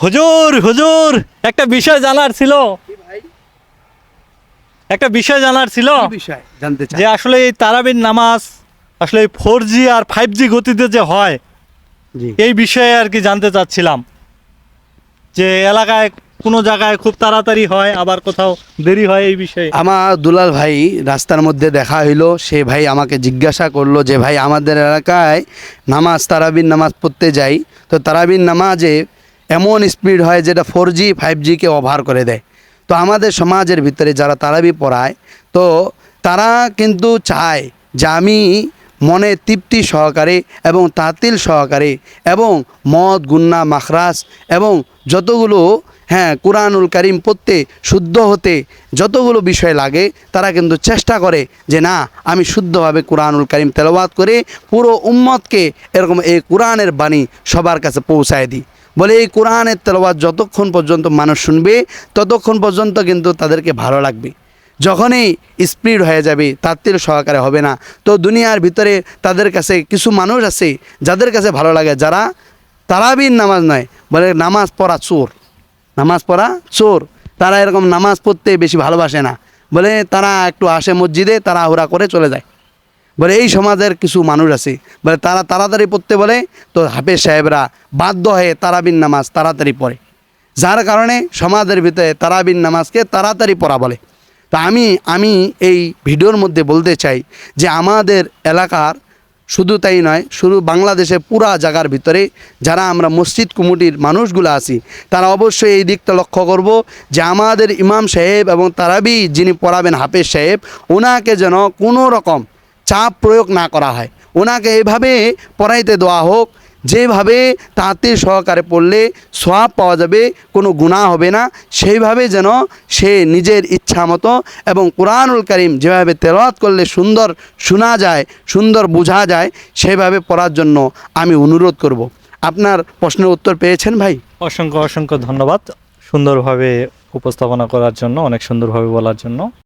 হুজুর হুজুর একটা বিষয় জানার ছিল। একটা বিষয় জানার ছিল। বিষয়? জানতে চাই। যে আসলে এই তারাবির নামাজ আসলে ফোর জি আর ফাইভ জি গতিতে যে হয় এই বিষয়ে আর কি জানতে চাচ্ছিলাম। যে এলাকায় কোনো জায়গায় খুব তাড়াতাড়ি হয় আবার কোথাও দেরি হয় এই বিষয়ে। আমার দুলাল ভাই রাস্তার মধ্যে দেখা হইল সে ভাই আমাকে জিজ্ঞাসা করল যে ভাই আমাদের এলাকায় নামাজ তারাবির নামাজ পড়তে যাই। তো তারাবির নামাজে এমন স্পিড হয় যেটা ফোর জি ফাইভ জিকে ওভার করে দেয়। তো আমাদের সমাজের ভিতরে যারা তারাবি পড়ায়, তো তারা কিন্তু চায় যে আমি মনে তৃপ্তি সহকারে এবং তাতিল সহকারে এবং মদ, গুন্না মাখরাস এবং যতগুলো হ্যাঁ কোরআনুল করিম পড়তে শুদ্ধ হতে যতগুলো বিষয় লাগে, তারা কিন্তু চেষ্টা করে যে না, আমি শুদ্ধভাবে কোরআনুল করিম তেলাওয়াত করে পুরো উম্মতকে এরকম এই কোরআনের বাণী সবার কাছে পৌঁছায় দিই। বলে এই কোরআনের তেলাওয়াত যতক্ষণ পর্যন্ত মানুষ শুনবে, ততক্ষণ পর্যন্ত কিন্তু তাদেরকে ভালো লাগবে। যখনই স্পিড হয়ে যাবে তাত্তির সহকারে হবে না। তো দুনিয়ার ভিতরে তাদের কাছে কিছু মানুষ আছে, যাদের কাছে ভালো লাগে, যারা তারাবির নামাজ নয়, বলে নামাজ পড়া চোর। নামাজ পড়া চোর। তারা এরকম নামাজ পড়তে বেশি ভালোবাসে না। বলে তারা একটু আসে মসজিদে তারা হুরা করে চলে যায়। বলে, এই সমাজের কিছু মানুষ আছে। বলে, তারা তাড়াতাড়ি পড়তে বলে তো হাফেজ সাহেবরা বাধ্য হয়ে তারাবিন নামাজ তাড়াতাড়ি পড়ে। যার কারণে সমাজের ভিতরে তারাবিন নামাজকে তাড়াতাড়ি পড়া বলে। তো আমি আমি এই ভিডিওর মধ্যে বলতে চাই যে আমাদের এলাকার শুধু তাই নয়, শুধু বাংলাদেশে পুরা জায়গার ভিতরে যারা আমরা মসজিদ কমিটির মানুষগুলো আছি, তারা অবশ্যই এই দিকটা লক্ষ্য করব যে আমাদের ইমাম সাহেব এবং তারাবি যিনি পড়াবেন হাফেজ সাহেব, ওনাকে যেন কোনো রকম চাপ প্রয়োগ না করা হয়। ওনাকে এভাবে পড়াইতে দেওয়া হোক। যেভাবে তাতে সহকারে পড়লে সোয়াব পাওয়া যাবে, কোনো গুণা হবে না। সেইভাবে যেন সে নিজের ইচ্ছা মতো এবং কোরআনুল করিম যেভাবে তেলাওয়াত করলে সুন্দর শোনা যায়, সুন্দর বোঝা যায় সেভাবে পড়ার জন্য আমি অনুরোধ করব। আপনার প্রশ্নের উত্তর পেয়েছেন ভাই? অসংখ্য অসংখ্য ধন্যবাদ সুন্দরভাবে উপস্থাপনা করার জন্য, অনেক সুন্দরভাবে বলার জন্য।